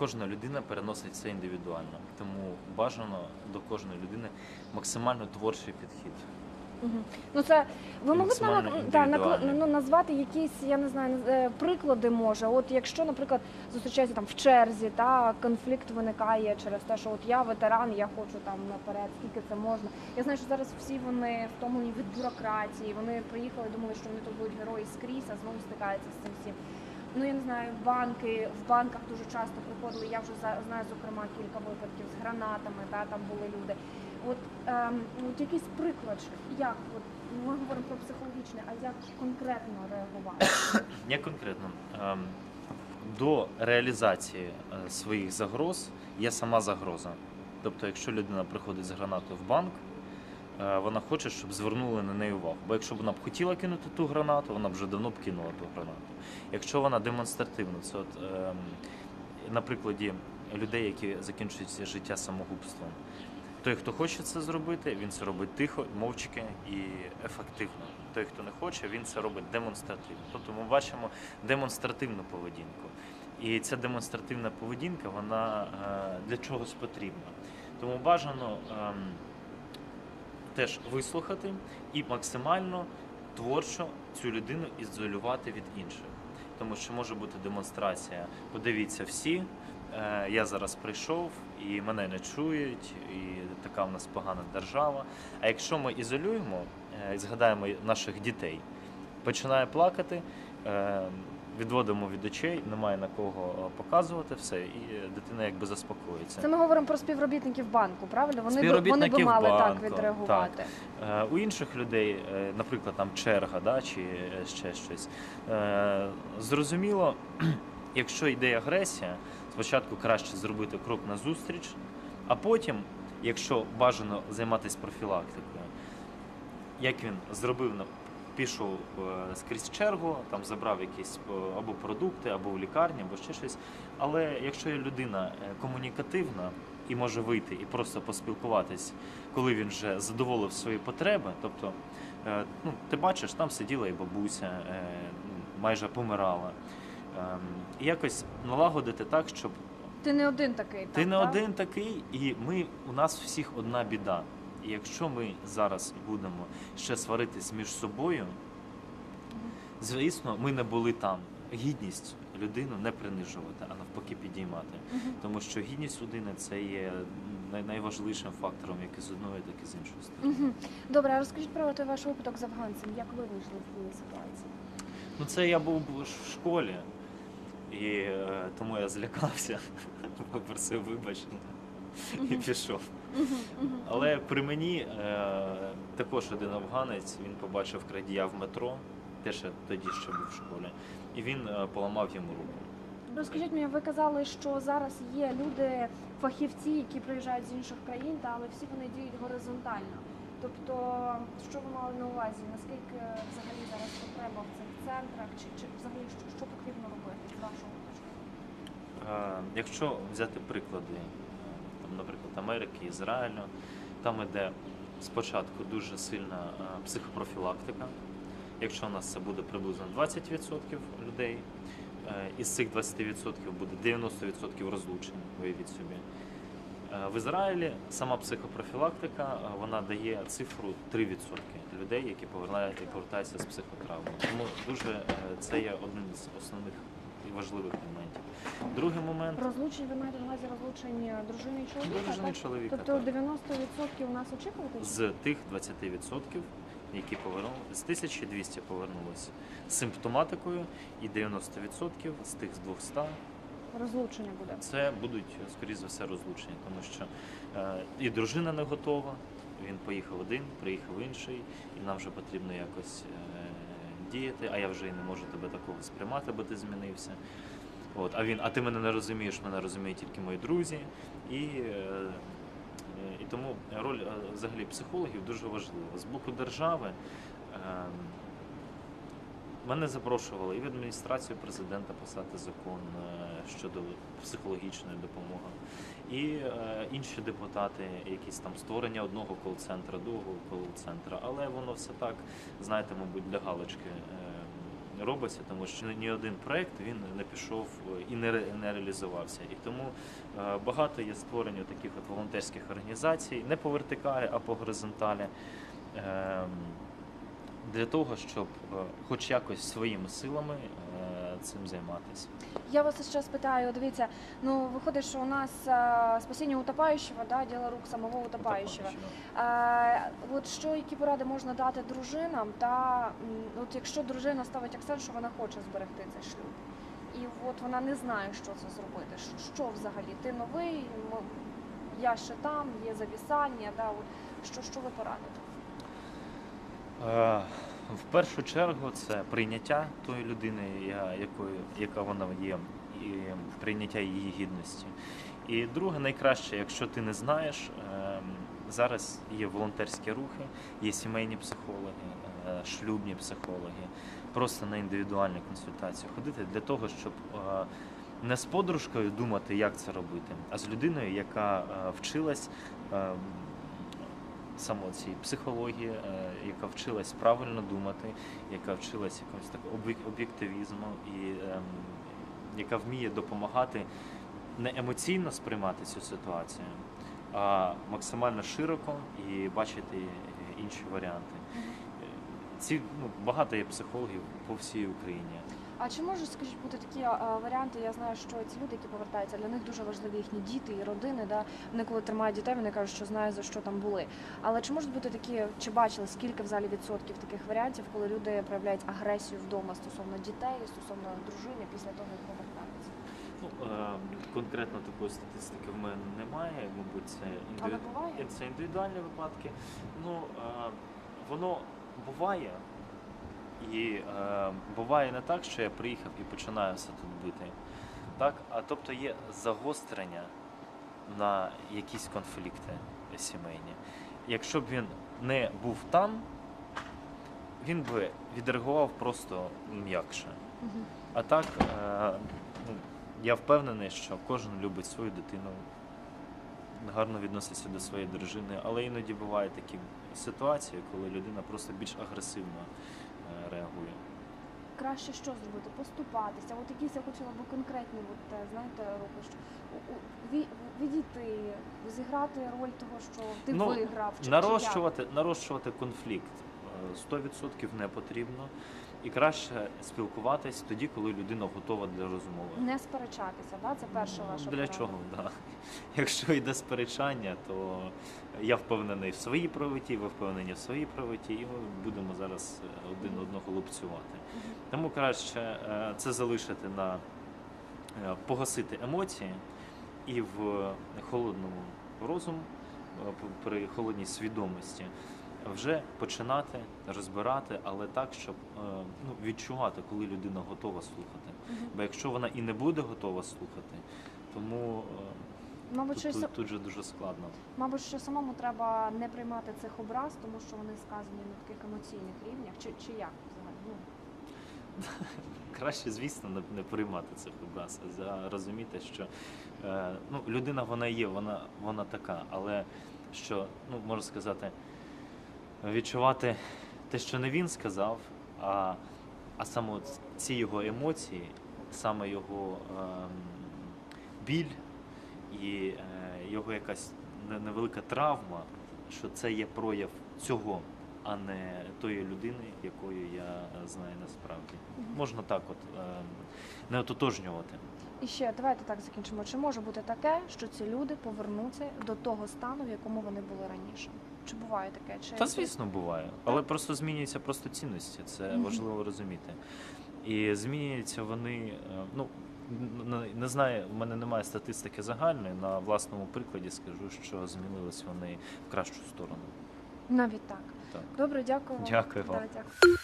кожна людина переносить все індивідуально. Тому бажано до кожної людини максимально творчий підхід. Мгм. Ну це ви могли б нам да, накла- ну, назвати якісь, я не знаю, е, приклади може. От якщо, наприклад, зустрічається там в черзі, та конфлікт виникає через те, що от я ветеран, я хочу там наперед, скільки це можна. Я знаю, що зараз всі вони втомлені від бюрократії. Вони приїхали, думали, що вони тут будуть герої скрізь, а знову стикаються з цим всім. Ну я не знаю, банки в банках дуже часто приходили. Я вже знаю зокрема кілька випадків з гранатами. Та там були люди. От, ем, от якийсь приклад, як от ми говоримо про психологічне, а як конкретно реагувати? Я конкретно ем, до реалізації е, своїх загроз є сама загроза. Тобто, якщо людина приходить з гранатою в банк, вона хоче, щоб звернули на неї увагу. Бо якщо б вона б хотіла кинути ту гранату, вона б вже давно б кинула ту гранату. Якщо вона демонстративно, це от ем, на прикладі людей, які закінчують життя самогубством. Той, хто хоче це зробити, він це робить тихо, мовчки і ефективно. Той, хто не хоче, він це робить демонстративно. Тобто ми бачимо демонстративну поведінку. І ця демонстративна поведінка, вона е, для чогось потрібна. Тому бажано ем, теж вислухати і максимально творчо цю людину ізолювати від інших. Тому що може бути демонстрація. Подивіться всі, е, я зараз прийшов і мене не чують, і така в нас погана держава. А якщо ми ізолюємо, е, і згадаємо наших дітей, починає плакати, е, відводимо від очей, немає на кого е, показувати все, і дитина якби заспокоїться. Це ми говоримо про співробітників банку, правильно? Вони б вони би мали так відреагувати. Е, У інших людей, е, наприклад, там черга, да, чи е, ще щось. Е, Зрозуміло, якщо йде агресія, спочатку краще зробити крок назустріч, а потім, якщо бажано займатися профілактикою, як він зробив пішов е, скрізь чергу, там забрав якісь е, або продукти, або в лікарні, або ще щось. Але якщо є людина е, комунікативна і може вийти і просто поспілкуватись, коли він вже задоволив свої потреби, тобто, ну, ти бачиш, там сиділа і бабуся, майже помирала. Ем, І якось налагодити так, щоб Ти не один такий. ти так, не так? один такий, і ми у нас всіх одна біда. І якщо ми зараз будемо ще сваритись між собою, звісно, ми не були там. Гідність людину не принижувати, а навпаки підіймати. Тому що гідність людини це є найважливішим фактором, як з одної, так і з іншої сторони. Добре, а розкажіть про той ваш випадок з афганцем. Як ви вийшли з цієї ситуації? Ну це я був в школі, і е, тому я злякався, попросив вибачення і пішов. Але при мені е, також один афганець, він побачив крадія в метро, теж тоді ще був в школі, і він е, поламав йому руку. Розкажіть мені, ви казали, що зараз є люди, фахівці, які приїжджають з інших країн, та але всі вони діють горизонтально. Тобто, що ви мали на увазі? Наскільки взагалі зараз потреба в цих центрах, чи, чи взагалі що, що потрібно робити з вашого точки? Е, Якщо взяти приклади, наприклад, Америки, Ізраїлю, там іде спочатку дуже сильна е, психопрофілактика. Якщо у нас це буде приблизно 20% людей, е, із цих 20% буде 90% розлучень, уявіть собі. Е, В Ізраїлі сама психопрофілактика вона дає цифру 3% людей, які повертають- повертаються з психотравмою. Тому дуже це є одним з основних важливих моментів. Другий момент Розлучень, ви маєте на увазі розлучень дружини і чоловіка? дружини так? чоловіка. Тобто так. 90% у нас очікувати? З тих 20%, які повернули, з 1200 повернулися з симптоматикою, і 90% з тих з 200 Розлучення буде. це будуть, скоріш за все, розлучення, тому що е, і дружина не готова, він поїхав один, приїхав інший, і нам вже потрібно якось е, діяти, а я вже і не можу тебе такого сприймати, бо ти змінився. От, а він, а ти мене не розумієш, мене розуміють тільки мої друзі. І, е, і тому роль е, взагалі психологів дуже важлива. З боку держави. Мене запрошували і в адміністрацію президента писати закон е, щодо психологічної допомоги, і е, інші депутати, якісь там створення одного кол-центра, другого кол-центра. Але воно все так, знаєте, мабуть, для галочки. Е, робиться, тому що ні один проект він не пішов і не, не реалізувався. І тому багато є створення таких от волонтерських організацій, не по вертикалі, а по горизонталі. Для того, щоб е, хоч якось своїми силами е, цим займатися. Я вас ще питаю, дивіться, ну виходить, що у нас а, спасіння утопаючого, да, діло рук самого утопаючого. Е, от що які поради можна дати дружинам, та от якщо дружина ставить акцент, що вона хоче зберегти цей шлюб, і от вона не знає, що це зробити. Що, що взагалі? Ти новий, я ще там, є завісання, да, от що, що ви порадите? Е, В першу чергу це прийняття тої людини, якою, яка вона є, і прийняття її гідності. І друге, найкраще, якщо ти не знаєш, ем, зараз є волонтерські рухи, є сімейні психологи, е, шлюбні психологи, просто на індивідуальні консультації ходити для того, щоб е, не з подружкою думати, як це робити, а з людиною, яка вчилась ем, саме цій психології, е, яка вчилась правильно думати, яка вчилась якомусь так об'єк- об'єктивізму і ем, яка вміє допомагати не емоційно сприймати цю ситуацію, а максимально широко і бачити е, інші варіанти. Е, Ці ну, багато є психологів по всій Україні. А чи можуть, скажіть, бути такі а, варіанти? Я знаю, що ці люди, які повертаються, для них дуже важливі їхні діти і родини. Да? Вони коли тримають дітей, вони кажуть, що знають за що там були. Але чи можуть бути такі, чи бачили скільки взагалі відсотків таких варіантів, коли люди проявляють агресію вдома стосовно дітей, стосовно дружини після того, як повертаються? Ну, е, конкретно такої статистики в мене немає, мабуть, це індиві- Це індивідуальні випадки. Ну, е, воно буває. І е, буває не так, що я приїхав і починаю все тут бити. Так? А тобто є загострення на якісь конфлікти сімейні. Якщо б він не був там, він би відреагував просто м'якше. А так, е, ну, я впевнений, що кожен любить свою дитину, гарно відноситься до своєї дружини, але іноді бувають такі ситуації, коли людина просто більш агресивно е, реагує. Краще що зробити? Поступатися. От якісь я хотіла би конкретні, от, е, знаєте, роки, що відійти, зіграти роль того, що ти Ну, виграв. чи- чи Нарощувати, нарощувати конфлікт е, 100% не потрібно. І краще спілкуватись тоді, коли людина готова для розмови. Не сперечатися, да? це перша ваша Для порада. чого? Да. Якщо йде сперечання, то я впевнений в своїй правоті, ви впевнені в своїй правоті, і ми будемо зараз е, один одного лупцювати. Тому краще е, це залишити на е, погасити емоції і в холодному розум, е, при холодній свідомості вже починати розбирати, але так, щоб е, ну, відчувати, коли людина готова слухати. Мгм. Бо якщо вона і не буде готова слухати, тому е, Мабуть, тут, що, тут, тут же дуже складно. мабуть, що самому треба не приймати цих образ, тому що вони сказані на таких емоційних рівнях, чи, чи як взагалі? Ну, Краще, звісно, не, приймати цих образ, а розуміти, що е, ну, людина вона є, вона, вона така, але що, ну, можна сказати, відчувати те, що не він сказав, а, а саме ці його емоції, саме його ем, біль і е, його якась невелика травма, що це є прояв цього, а не тої людини, якою я е, знаю насправді. Можна так от ем, не ототожнювати. І ще давайте так закінчимо. Чи може бути таке, що ці люди повернуться до того стану, в якому вони були раніше? Чи буває таке? Чи Та звісно буває, але просто змінюються просто цінності. Це Мгм. важливо розуміти. І змінюються вони. е, Ну не знаю, в мене немає статистики загальної. На власному прикладі скажу, що змінились вони в кращу сторону. навіть так? Так. Добре, дякую вам. Дякую вам. Да, дякую.